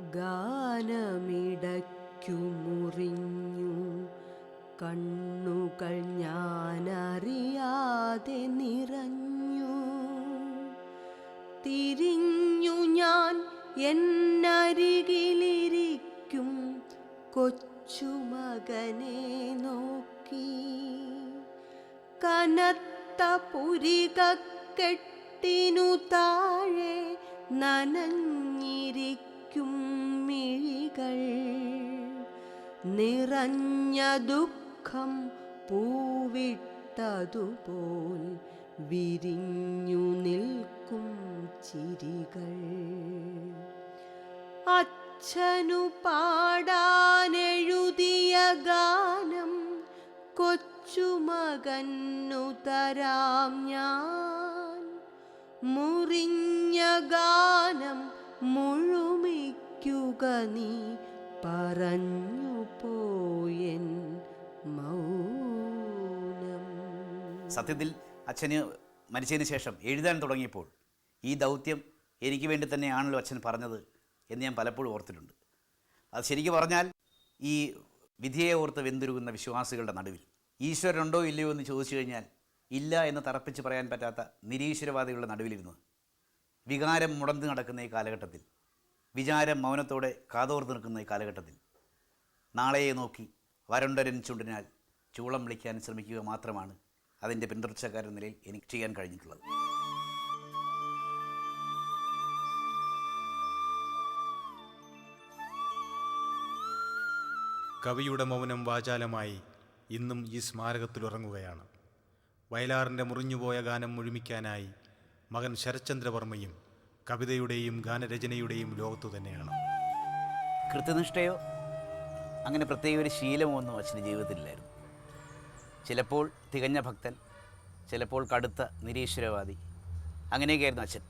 ഗാനമിടയ്ക്കു മുറിഞ്ഞു കണ്ണുകൾ ഞാനറിയാതെ നിറഞ്ഞു. തിരിഞ്ഞു ഞാൻ എന്നരികിലിരിക്കും. കൊച്ചുമകനെ നോക്കി. കനത്ത പുരികക്കെട്ടിനു താഴെ നനഞ്ഞിരിക്കും മിഴികൾ നിറഞ്ഞ ദുഃഖം പൂവിട്ടതുപോൽ വിരിഞ്ഞു നിൽക്കും ചിരികൾ. അച്ഛനു പാടാനെഴുതിയ ഗാനം കൊച്ചുമകന്നു തരാം ഞാൻ. മുറിഞ്ഞ ഗാനം മുഴുമിക്കുക നീ. പറഞ്ഞു പോയൻ മൗനം. സത്യത്തിൽ അച്ഛന് മരിച്ചതിന് ശേഷം എഴുതാൻ തുടങ്ങിയപ്പോൾ ഈ ദൗത്യം എനിക്ക് വേണ്ടി തന്നെയാണല്ലോ അച്ഛൻ പറഞ്ഞത് എന്ന് ഞാൻ പലപ്പോഴും ഓർത്തിട്ടുണ്ട്. അത് ശരിക്കും പറഞ്ഞാൽ ഈ വിധിയെ ഓർത്ത് വെന്തുരുകുന്ന വിശ്വാസികളുടെ നടുവിൽ ഈശ്വരനുണ്ടോ ഇല്ലയോ എന്ന് ചോദിച്ചു കഴിഞ്ഞാൽ ഇല്ല എന്ന് തറപ്പിച്ച് പറയാൻ പറ്റാത്ത നിരീശ്വരവാദികളുടെ നടുവിലിരുന്ന് വികാരം മുടന്തു നടക്കുന്ന ഈ കാലഘട്ടത്തിൽ വിചാരം മൗനത്തോടെ കാതോർത്ത് നിൽക്കുന്ന ഈ കാലഘട്ടത്തിൽ നാളെയെ നോക്കി വരണ്ടരൻ ചുണ്ടിനാൽ ചൂളം വിളിക്കാൻ ശ്രമിക്കുക മാത്രമാണ് അതിന്റെ പിന്തുടർച്ചക്കാരൻ നിലയിൽ എനിക്ക് ചെയ്യാൻ കഴിഞ്ഞിട്ടുള്ളത്. കവിയുടെ മൗനം വാചാലമായി ഇന്നും ഈ സ്മാരകത്തിൽ ഉറങ്ങുകയാണ്. വയലാറിന്റെ മുറിഞ്ഞുപോയ ഗാനം മുഴുമിക്കാനായി മകൻ ശരത്ചന്ദ്രവർമ്മയും കവിതയുടെയും ഗാനരചനയുടെയും ലോകത്തു തന്നെയാണ്. കൃത്യനിഷ്ഠയോ? അങ്ങനെ പ്രത്യേക ഒരു ശീലമോ ഒന്നും അച്ഛന്റെ ജീവിതത്തിലില്ലായിരുന്നു. ചിലപ്പോൾ തികഞ്ഞ ഭക്തൻ ചിലപ്പോൾ കടുത്ത നിരീശ്വരവാദി അങ്ങനെയൊക്കെയായിരുന്നു അച്ഛൻ.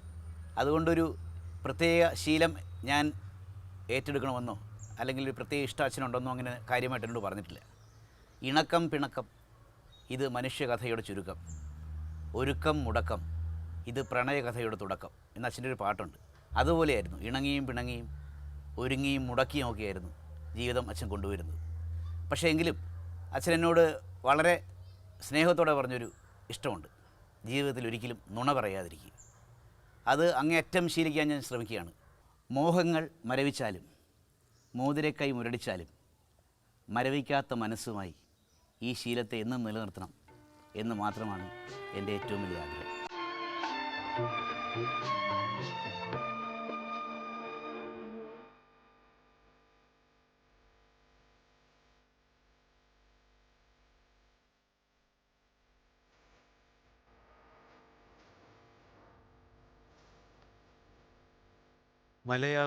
അതുകൊണ്ടൊരു പ്രത്യേക ശീലം ഞാൻ ഏറ്റെടുക്കണമെന്നോ അല്ലെങ്കിൽ ഒരു പ്രത്യേക ഇഷ്ടം അച്ഛനുണ്ടെന്നോ അങ്ങനെ കാര്യമായിട്ട് എന്നോട് പറഞ്ഞിട്ടില്ല. ഇണക്കം പിണക്കം ഇത് മനുഷ്യകഥയുടെ ചുരുക്കം. ഒരുക്കം മുടക്കം. ഇത് പ്രണയകഥയുടെ തുടക്കം. എന്ന അച്ഛന്റെ ഒരു പാട്ടുണ്ട്. അതുപോലെയായിരുന്നു ഇണങ്ങിയും പിണങ്ങിയും ഒരുങ്ങിയും മുടക്കിയും ഒക്കെയായിരുന്നു ജീവിതം അച്ഛൻ കൊണ്ടുവരുന്നത്. പക്ഷേ എങ്കിലും അച്ഛൻ എന്നോട് വളരെ സ്നേഹത്തോടെ പറഞ്ഞൊരു ഇഷ്ടമുണ്ട്. ജീവിതത്തിൽ ഒരിക്കലും നുണ പറയാതിരിക്കുക. അത് അങ്ങേയറ്റം ശീലിക്കാൻ ഞാൻ ശ്രമിക്കുകയാണ്. മോഹങ്ങൾ മരവിച്ചാലും മോതിരക്കൈ മുരടിച്ചാലും മരവിക്കാത്ത മനസ്സുമായി ഈ ശീലത്തെ എന്നും നിലനിർത്തണം എന്ന് മാത്രമാണ് എന്റെ ഏറ്റവും വലിയ ആഗ്രഹം. മലയാള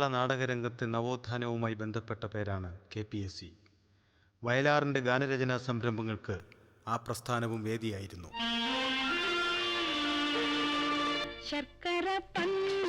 നാടകരംഗത്തെ നവോത്ഥാനവുമായി ബന്ധപ്പെട്ട പേരാണ് കെ പി എസ് സി. വയലാറിന്റെ ഗാനരചനാ സംരംഭങ്ങൾക്ക് ആ പ്രസ്ഥാനവും വേദിയായിരുന്നു. சர்க்கர பண்ண